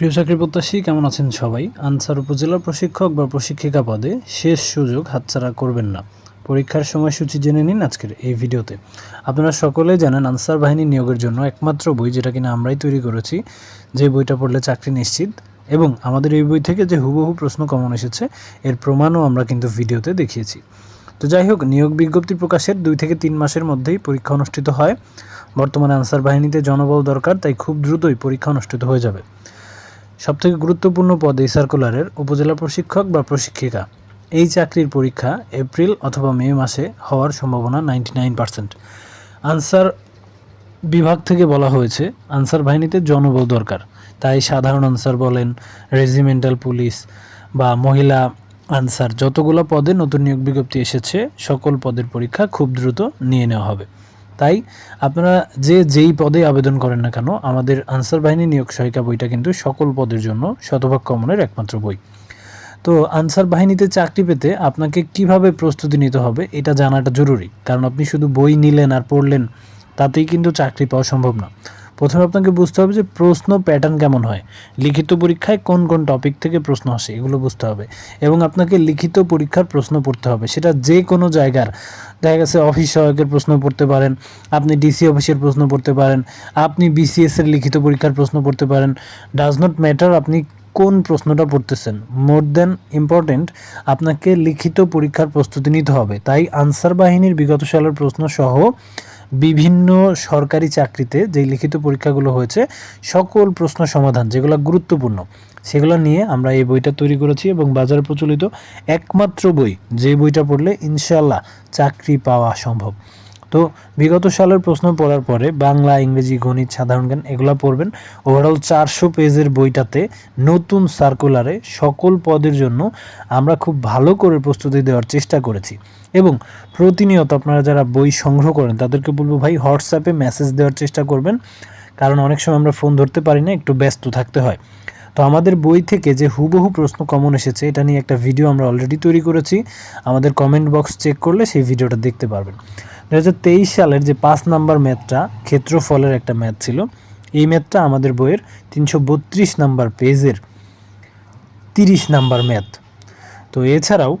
প্রিয় চাকরি প্রত্যাশী, কেমন আছেন সবাই? আনসার উপজেলা প্রশিক্ষক বা প্রশিক্ষিকা পদে শেষ সুযোগ হাতছাড়া করবেন না। পরীক্ষার সময়সূচি জেনে নিন আজকের এই ভিডিওতে। আপনারা সকলে জানেন, আনসার বাহিনী নিয়োগের জন্য একমাত্র বই যেটা কিনা আমরাই তৈরি করেছি। যে বইটা পড়লে চাকরি নিশ্চিত এবং আমাদের এই বই থেকে যে হুবহু প্রশ্ন কমন এসেছে, এর প্রমাণও আমরা কিন্তু ভিডিওতে দেখিয়েছি। তো যাই হোক, নিয়োগ বিজ্ঞপ্তি প্রকাশের দুই থেকে তিন মাসের মধ্যেই পরীক্ষা অনুষ্ঠিত হয়। বর্তমানে আনসার বাহিনীতে জনবল দরকার, তাই খুব দ্রুতই পরীক্ষা অনুষ্ঠিত হয়ে যাবে। সবথেকে গুরুত্বপূর্ণ পদ এই সার্কুলারের উপজেলা প্রশিক্ষক বা প্রশিক্ষিকা। এই চাকরির পরীক্ষা এপ্রিল অথবা মে মাসে হওয়ার সম্ভাবনা নাইনটি নাইন পার্সেন্ট। আনসার বিভাগ থেকে বলা হয়েছে, আনসার বাহিনীতে জনবল দরকার। তাই সাধারণ আনসার বলেন রেজিমেন্টাল পুলিশ বা মহিলা আনসার। যতগুলো পদে নতুন নিয়োগ বিজ্ঞপ্তি এসেছে, সকল পদের পরীক্ষা খুব দ্রুত নিয়ে নেওয়া হবে। তাই আপনারা যে যেই পদে আবেদন করেন না কেন, আমাদের আনসার বাহিনী নিয়োগ সহায়িকা বইটা কিন্তু সকল পদের জন্য শতভাগ কমনের একমাত্র বই। তো আনসার বাহিনীতে চাকরি পেতে আপনাকে কীভাবে প্রস্তুতি নিতে হবে এটা জানাটা জরুরি, কারণ আপনি শুধু বই নিলেন আর পড়লেন, তাতেই কিন্তু চাকরি পাওয়া সম্ভব না। প্রথমে আপনাকে বুঝতে হবে যে প্রশ্ন প্যাটার্ন কেমন হয়। লিখিত পরীক্ষায় কোন কোন টপিক থেকে প্রশ্ন আসে, এগুলো বুঝতে হবে। এবং আপনাকে লিখিত পরীক্ষার প্রশ্ন পড়তে হবে। সেটা যে কোনো জায়গার, দেখা গেছে অফিস সহায়কের প্রশ্ন পড়তে পারেন, আপনি ডিসি অফিসের প্রশ্ন পড়তে পারেন, আপনি বিসিএস এর লিখিত পরীক্ষার প্রশ্ন পড়তে পারেন। ডাজ নট ম্যাটার আপনি কোন প্রশ্নটা পড়তেছেন। মোর দেন ইম্পর্টেন্ট আপনাকে লিখিত পরীক্ষার প্রস্তুতি নিতে হবে। তাই আনসার বাহিনীর বিগত সালের প্রশ্ন সহ বিভিন্ন সরকারি চাকরিতে যে লিখিত পরীক্ষাগুলো হয়েছে, সকল প্রশ্ন সমাধান যেগুলো গুরুত্বপূর্ণ, সেগুলো নিয়ে আমরা এই বইটা তৈরি করেছি এবং বাজারে প্রচলিত একমাত্র বই যে বইটা পড়লে ইনশাল্লাহ চাকরি পাওয়া সম্ভব। তো বিগত সালের প্রশ্ন পড়ার পরে বাংলা, ইংরেজি, গণিত, সাধারণ জ্ঞান এগুলো পড়বেন। ওভারঅল চারশো পেজের বইটাতে নতুন সার্কুলারে সকল পদের জন্য আমরা খুব ভালো করে প্রস্তুতি দেওয়ার চেষ্টা করেছি। এবং প্রতিনিয়ত আপনারা যারা বই সংগ্রহ করেন, তাদেরকে বলব ভাই হোয়াটসঅ্যাপে মেসেজ দেওয়ার চেষ্টা করবেন। কারণ অনেক সময় আমরা ফোন ধরতে পারি না, একটু ব্যস্ত থাকতে হয়। তো আমাদের বই থেকে যে হুবহু প্রশ্ন কমন এসেছে, এটা নিয়ে একটা ভিডিও আমরা অলরেডি তৈরি করেছি। আমাদের কমেন্ট বক্স চেক করলে সেই ভিডিওটা দেখতে পারবেন। দু হাজার তেইশ সালের যে পাঁচ নাম্বার ম্যাথটা, ক্ষেত্রফলের একটা ম্যাথ ছিল, এই ম্যাথটা আমাদের বইয়ের তিনশো বত্রিশ নাম্বার পেজের তিরিশ নাম্বার ম্যাথ। তো এছাড়াও,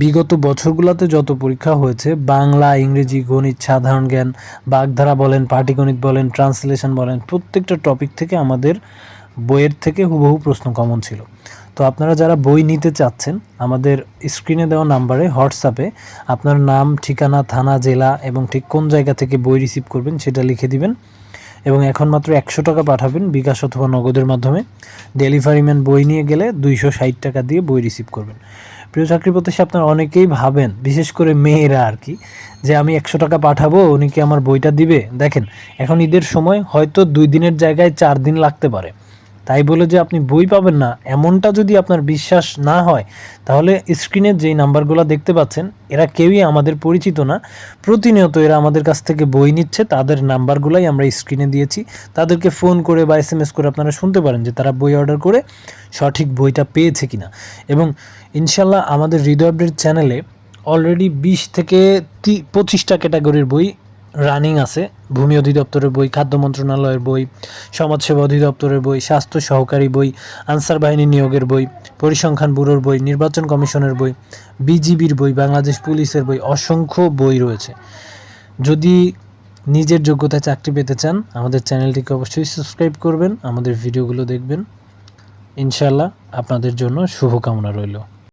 বিগত বছরগুলোতে যত পরীক্ষা হয়েছে, বাংলা, ইংরেজি, গণিত, সাধারণ জ্ঞান, বাগধারা বলেন, পাটিগণিত বলেন, ট্রান্সলেশন বলেন, প্রত্যেকটা টপিক থেকে আমাদের বইয়ের থেকে হুবহু প্রশ্ন কমন ছিল। তো আপনারা যারা বই নিতে চাচ্ছেন, আমাদের স্ক্রিনে দেওয়া নাম্বারে হোয়াটসঅ্যাপে আপনার নাম, ঠিকানা, থানা, জেলা এবং ঠিক কোন জায়গা থেকে বই রিসিভ করবেন সেটা লিখে দিবেন এবং এখন মাত্র একশো টাকা পাঠাবেন বিকাশ অথবা নগদের মাধ্যমে। ডেলিভারি ম্যান বই নিয়ে গেলে দুইশো ষাট টাকা দিয়ে বই রিসিভ করবেন। প্রিয় চাকরি প্রত্যাশী আপনারা অনেকেই ভাবেন, বিশেষ করে মেয়েরা আর কি, যে আমি একশো টাকা পাঠাবো, উনি কি আমার বইটা দিবে? দেখেন, এখন ঈদের সময় হয়তো দুই দিনের জায়গায় চার দিন লাগতে পারে। তাই বলে যে আপনি বই পাবেন না, এমনটা যদি আপনার বিশ্বাস না হয়, তাহলে স্ক্রিনে যেই নাম্বারগুলো দেখতে পাচ্ছেন, এরা কেউই আমাদের পরিচিত না। প্রতিনিয়ত এরা আমাদের কাছ থেকে বই নিচ্ছে, তাদের নাম্বারগুলাই আমরা স্ক্রিনে দিয়েছি। তাদেরকে ফোন করে বা এস এম এস করে আপনারা শুনতে পারেন যে তারা বই অর্ডার করে সঠিক বইটা পেয়েছে কিনা। এবং ইনশাল্লাহ আমাদের হৃদয় আপডেট চ্যানেলে অলরেডি বিশ থেকে পঁচিশটা ক্যাটাগরির বই রানিং আছে, ভূমি অধিদপ্তরের বই, খাদ্য মন্ত্রণালয়ের বই, সমাজসেবা অধিদপ্তরের বই, স্বাস্থ্য সহকারী বই, আনসার বাহিনী নিয়োগের বই, পরিসংখ্যান ব্যুরোর বই, নির্বাচন কমিশনের বই, বিজিবির বই, বাংলাদেশ পুলিশের বই, অসংখ্য বই রয়েছে। যদি নিজের যোগ্যতায় চাকরি পেতে চান, আমাদের চ্যানেলটিকে অবশ্যই সাবস্ক্রাইব করবেন, আমাদের ভিডিওগুলো দেখবেন। ইনশাল্লাহ আপনাদের জন্য শুভকামনা রইল।